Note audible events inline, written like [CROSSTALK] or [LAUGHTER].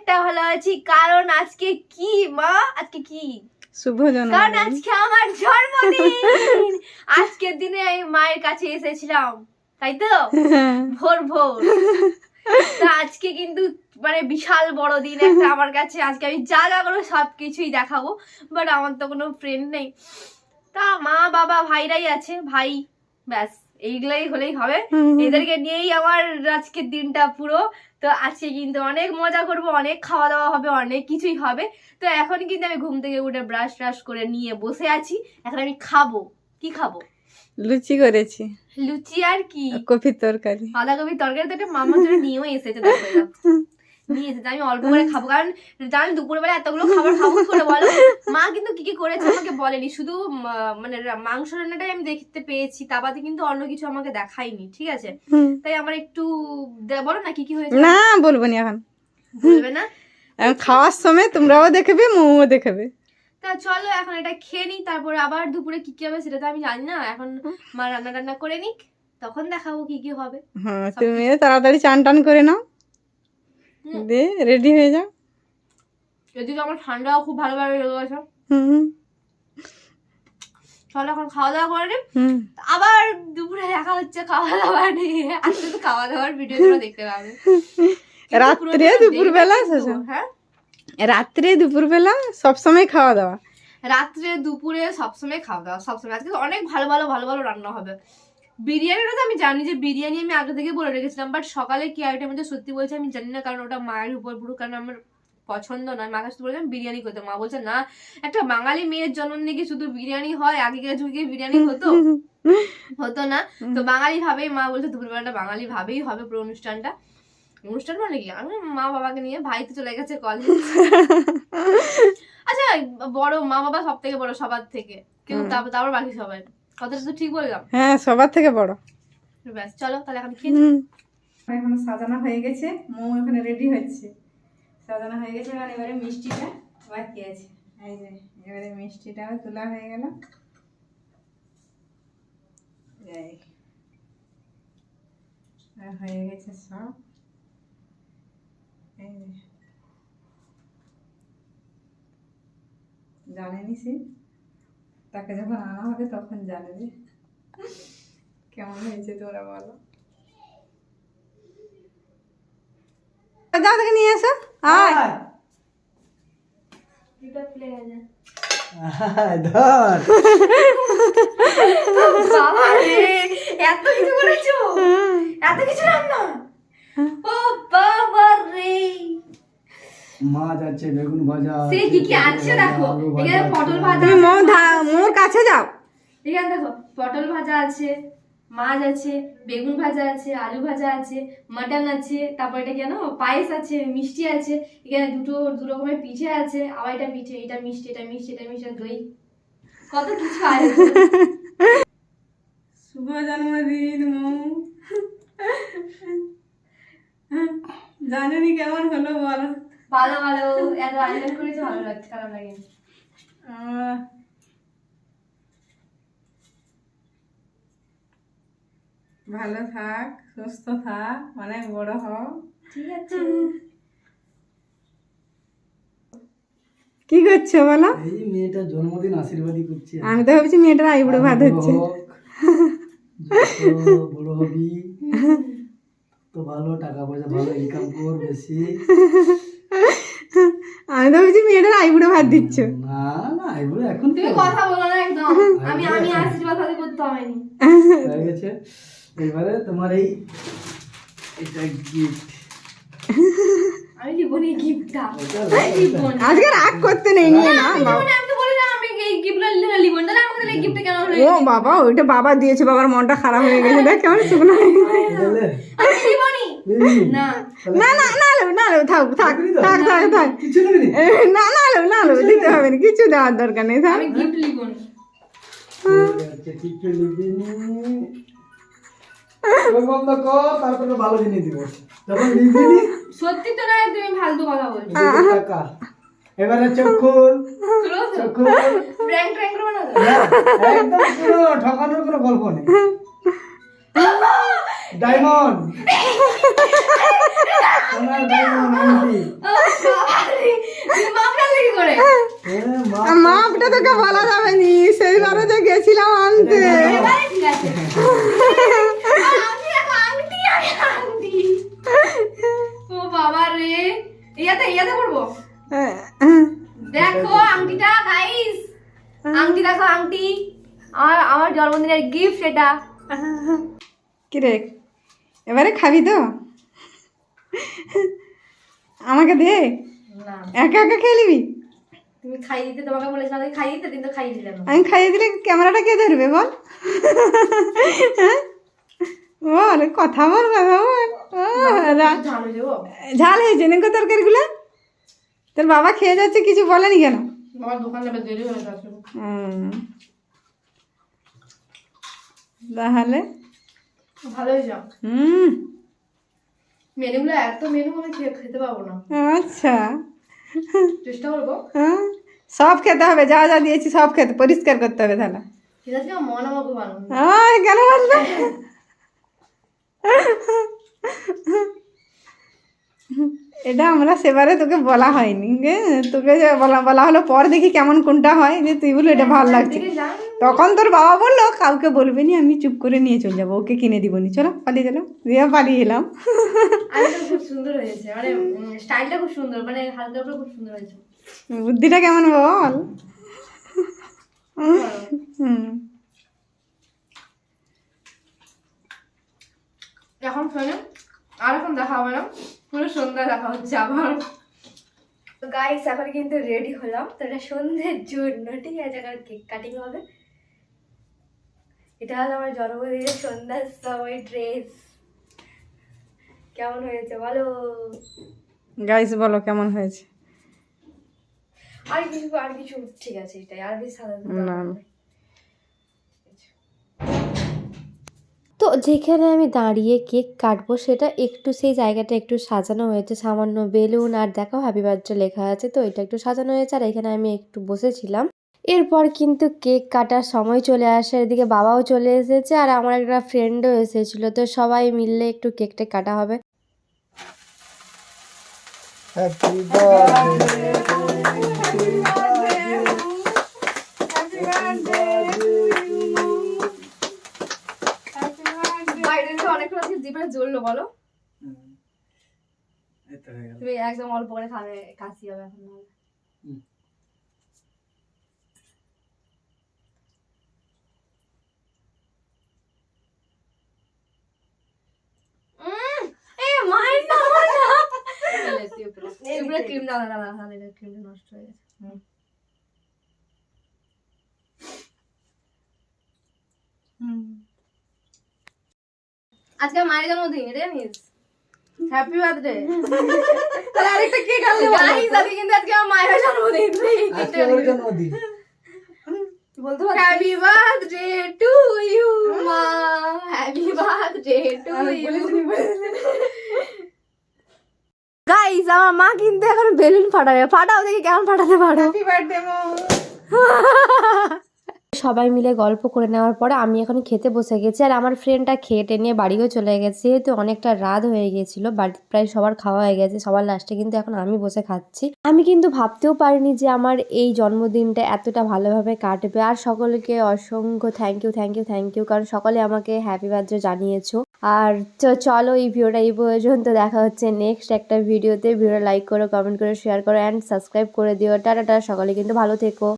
অনেকটা ভালো আছি কারণ আজকে কি মা? আজকে কি? শুভ কারণ আজকে আমার জন্মদিন। [LAUGHS] আজকের দিনে আমি মায়ের কাছে এসেছিলাম তাই তো? ভোর ভোর। তা আজকে কিন্তু মানে বিশাল বড় দিন একটা [LAUGHS] আমার কাছে। আজকে আমি যা যা করব সব কিছুই দেখাবো বাট আমার তো কোনো ফ্রেন্ড নেই। তা মা বাবা ভাইরাই আছে ভাই ব্যাস। এইগুলাই হলেই হবে। এদেরকে নিয়েই আমার আজকের দিনটা পুরো। তো আজকে কিন্তু অনেক মজা করব অনেক খাওয়া দাওয়া হবে অনেক কিছুই হবে। তো এখন কিন্তু আমি ঘুম থেকে উঠে ব্রাশ ট্রাশ করে নিয়ে বসে আছি। এখন আমি খাব। কি খাব? লুচি করেছি। লুচি আর কি? কপির তরকারি। বাঁধাকপির তরকারি তো একটা মামার জন্য নিয়েও এসেছে। নিয়ে এসেছে আমি অল্প করে খাব। কারণ জানি দুপুরবেলা এতগুলো খাবার খাব করে বলো? মা কিন্তু কি কি করেছে আমাকে বলেনি। শুধু মানে মাংস রান্নাটাই আমি দেখতে পেয়েছি। তা বাদে কিন্তু অন্য কিছু আমাকে দেখায়নি ঠিক আছে? তাই আমার একটু বলো না কি কি হয়েছে? না বলব না এখন। বলবে না? খাওয়ার সময় তোমরাও দেখবে মৌও দেখবে। তা চলো এখন এটা খেয়ে নিই তারপরে আবার দুপুরে কি কি হবে সেটা তো আমি জানি না। এখন মা রান্না টান্না করে নিক তখন দেখাবো কি কি হবে। হ্যাঁ তুমি তাড়াতাড়ি চান টান করে নাও। দিয়ে রেডি হয়ে যাও। এদিকে আমার ঠান্ডাও খুব ভালোভাবে লেগে গেছে হুম চলো এখন খাওয়া দাওয়া করে নিই। হুম। আবার দুপুরে দেখা হচ্ছে খাওয়া দাওয়া নিয়ে। আজকে তো খাওয়া দাওয়ার ভিডিও দেখতে পাবে। রাত্রে দুপুরবেলা। হ্যাঁ? রাত্রে দুপুরবেলা সবসময় খাওয়া দাওয়া? রাত্রে দুপুরে সবসময় খাওয়া দাওয়া সবসময়। আজকে তো অনেক ভালো ভালো ভালো ভালো রান্না হবে। বিরিয়ানিটা তো আমি জানি যে বিরিয়ানি আমি আগে থেকে বলে রেখেছিলাম বাট সকালে কি আইটেম হচ্ছে সত্যি বলছে আমি জানি না কারণ ওটা মায়ের উপর পুরো কারণ আমার পছন্দ নয় মা কাছে বলেছিলাম বিরিয়ানি করতে মা বলছে না একটা বাঙালি মেয়ের জন্মদিনে কি শুধু বিরিয়ানি হয়? আগেকার যুগে বিরিয়ানি হতো? [LAUGHS] হতো না। তো বাঙালি ভাবেই মা বলছে দুপুরবেলাটা বাঙালি ভাবেই হবে পুরো অনুষ্ঠানটা। অনুষ্ঠান মানে কি? আমি মা বাবাকে নিয়ে ভাই তো চলে গেছে কলেজ [LAUGHS] আচ্ছা বড় মা বাবা সব থেকে বড় সবার থেকে। কিন্তু তারপর বাকি সবাই। কথাটা তো ঠিক বললাম? হ্যাঁ সবার থেকে বড়। ব্যাস চলো তাহলে এখন খেয়ে এখন সাজানো হয়ে গেছে। মৌ এখানে রেডি হচ্ছে সাজানো হয়ে গেছে আর এবারে মিষ্টিটা বাকি আছে এই যে এবারে মিষ্টিটাও তোলা হয়ে গেল। এই। আর হয়ে গেছে সব। জানেনি সে? তাকে যখন আনা হবে তখন জানবে কেমন হয়েছে তোরা বলো। যাও নিয়ে এসো। আয়। এত কিছু করেছ? এত কিছু রান্না? ও বাবা মাছ আছে বেগুন ভাজা সে কি কি আছে দেখো? এখানে পটল ভাজা তুমি আছে, মোর কাছে যাও। এখানে দেখো পটল ভাজা আছে মাছ আছে বেগুন ভাজা আছে আলু ভাজা আছে মাটন আছে তারপর এটা কেন পায়েস আছে মিষ্টি আছে এখানে দুটো দু রকমের পিঠে আছে। আবার এটা পিঠে এটা মিষ্টি এটা মিষ্টি এটা মিষ্টি দই। কত কিছু আছে। শুভ জন্মদিন মৌ। জানেনি কেমন হলো বলো? ভালো ভালো এত আয়োজন করেছে ভালো লাগছে খারাপ লাগে ভালো থাক সুস্থ থাক অনেক বড় হও। ঠিক আছে। কি করছ বলো? এই মেয়েটার জন্মদিন আশীর্বাদই করছে। আমি তো ভাবছি মেয়েটার আইবুড়ো ভাত হচ্ছে। বড় হবি তো ভালো টাকা পয়সা ভালো ইনকাম কর বেশি। আমি তো ভাবছি মেয়েটার আইবুড়ো ভাত দিচ্ছ। না এখন তুমি কথা বলো না একদম। আমি আমি আশীর্বাদ হাতে করতে হয়নি হয়ে। গেছে এবারে তোমার এই এটা গিফট আমি লিবনি গিফটটা আজকে রাগ করতে নেই নিয়ে না বাবা। আমি তো বললাম আমি এই গিফটটা লিবনি তাহলে আমাকে তাহলে গিফট কেন হলো ও বাবা ওইটা বাবা দিয়েছে বাবার মনটা খারাপ হয়ে গেছে দেখ কেমন শুকনো হয়ে গেছে। আমি লিবনি না না না না লো থাক থাক থাক থাক থাক। কিছু নেবি নি? না না লো না লো দিতে হবে না কিছু দেওয়ার দরকার নেই থাক। গিফট সত্যি তো না তুমি ফালতু কথা বলছো। এবারে চোখ খুল। চলো চোখ খুল। প্র্যাঙ্ক ট্র্যাঙ্ক করব না, একদম পুরো ঠকানোর কোনো গল্প নেই। ডায়মন্ড সোনার ডায়মন্ড আংটি মাপটা লেগে করে এ মা মাপটা তোকে বলা যাবে নি সেইবারে যে গেছিলাম আনতে। আরে [LAUGHS] আংটি ও বাবা রে। ইয়াতে ইয়াতে পড়ব? দেখো আংটিটা গাইস আংটি দেখো আংটি। আমার আমার জন্মদিনের গিফট এটা। কিরে? এবারে খাবি তো? আমাকে দে। একা একা খেয়ে নিবি? তুমি খাইয়ে দিতে তোমাকে বলেছিলাম খাইয়ে দিতে কিন্তু খাইয়ে দিলে আমি খাইয়ে দিলে ক্যামেরাটা কে ধরবে বল? হ্যাঁ? বল কথা বল কথা বল। ও, ঝাল। হয়ে হয়েছে নাকি তরকারিগুলো? তোর বাবা খেয়ে যাচ্ছে কিছু বলেনি কেন। তাহলে হুম। মেনুগুলো এত মেনু আমি খেতে পারব না। আচ্ছা। চেষ্টা করব। হ্যাঁ। সব খেতে হবে যা যা দিয়েছি সব খেতে পরিষ্কার করতে হবে তাহলে। ঠিক আছে মন আমাকে ভালো আয়, কেন বলবে এটা আমরা সেবারে তোকে বলা হয়নি তোকে যে বলা বলা হলো পর দেখি কেমন কোনটা হয় যে তুই বলো এটা ভালো লাগছে। তখন তোর বাবা বলল কাউকে বলবে নি আমি চুপ করে নিয়ে চলে যাব ওকে কিনে দিব নি। চলো পালিয়ে চলো দিয়ে পালিয়ে এলাম। খুব সুন্দর হয়েছে মানে স্টাইলটা খুব সুন্দর মানে হালকা করে খুব সুন্দর হয়েছে। বুদ্ধিটা কেমন বল? হুম। এখন শোনো আর এখন দেখা হবে না পুরো সন্ধ্যা দেখা হচ্ছে আবার। গাইস এখন কিন্তু রেডি হলাম তো এটা সন্ধ্যের জন্য ঠিক আছে? এখন কেক কাটিং হবে। এটা হলো আমার জন্মদিনের সন্ধ্যার সময় ড্রেস কেমন হয়েছে বলো? গাইস বলো কেমন হয়েছে? আর কিছু আর কিছু ঠিক আছে এটাই আর বেশি সাদা না, না। তো যেখানে আমি দাঁড়িয়ে কেক কাটবো সেটা একটু সেই জায়গাটা একটু সাজানো হয়েছে সামান্য বেলুন আর দেখো হ্যাপি বার্থডে লেখা আছে তো এটা একটু সাজানো হয়েছে আর এখানে আমি একটু বসেছিলাম। এরপর কিন্তু কেক কাটার সময় চলে আসে এদিকে বাবাও চলে এসেছে আর আমার একটা ফ্রেন্ডও এসেছিল। তো সবাই মিললে একটু কেকটা কাটা হবে। হ্যাপি বার্থডে বাইরে তো অনেকক্ষণ আজকে জিভে জ্বললো বলো। এই তো হয়ে গেল। তুমি একদম অল্প করে খাবে কাশি হবে এখন নাহলে। হুম। উম, এ মায়ের না আমার না। এগুলো ক্রিম দাও না দাও তাহলে ক্রিমটা নষ্ট হয়ে গেছে। আজকে মায়ের জন্মদিন রে মিস হ্যাপি বার্থডে তাহলে আরেকটা কেক আনলে গাইস আজকে কিন্তু আজকে আমার মায়ের জন্মদিন। আজকে ওর জন্মদিন। বলতে হ্যাপি বার্থডে টু ইউ মা। Happy birthday to you guys আমার মা কিন্তু এখন বেলুন ফাটাবে। ফাটাও দেখি কেমন ফাটাতে পারো। হ্যাপি বার্থডে মো। সবাই মিলে গল্প করে নেওয়ার পরে আমি এখন খেতে বসে গেছি আর আমার ফ্রেন্ডটা খেয়ে নিয়ে বাড়িও চলে গেছে। যেহেতু অনেকটা রাত হয়ে গিয়েছিল বাড়িতে প্রায় সবার খাওয়া হয়ে গেছে সবার লাস্টে কিন্তু এখন আমি বসে খাচ্ছি। আমি কিন্তু ভাবতেও পারিনি যে আমার এই জন্মদিনটা এতটা ভালোভাবে কাটবে। আর সকলকে অসংখ্য thank you thank you thank you কারণ সকলে আমাকে হ্যাপি বার্থডে জানিয়েছো। আর তো চলো এই ভিডিওটা এই পর্যন্ত, দেখা হচ্ছে নেক্সট একটা ভিডিওতে। ভিডিও লাইক করো কমেন্ট করো শেয়ার করো অ্যান্ড সাবস্ক্রাইব করে দিও। টাটা টাটা, সকলে কিন্তু ভালো থেকো।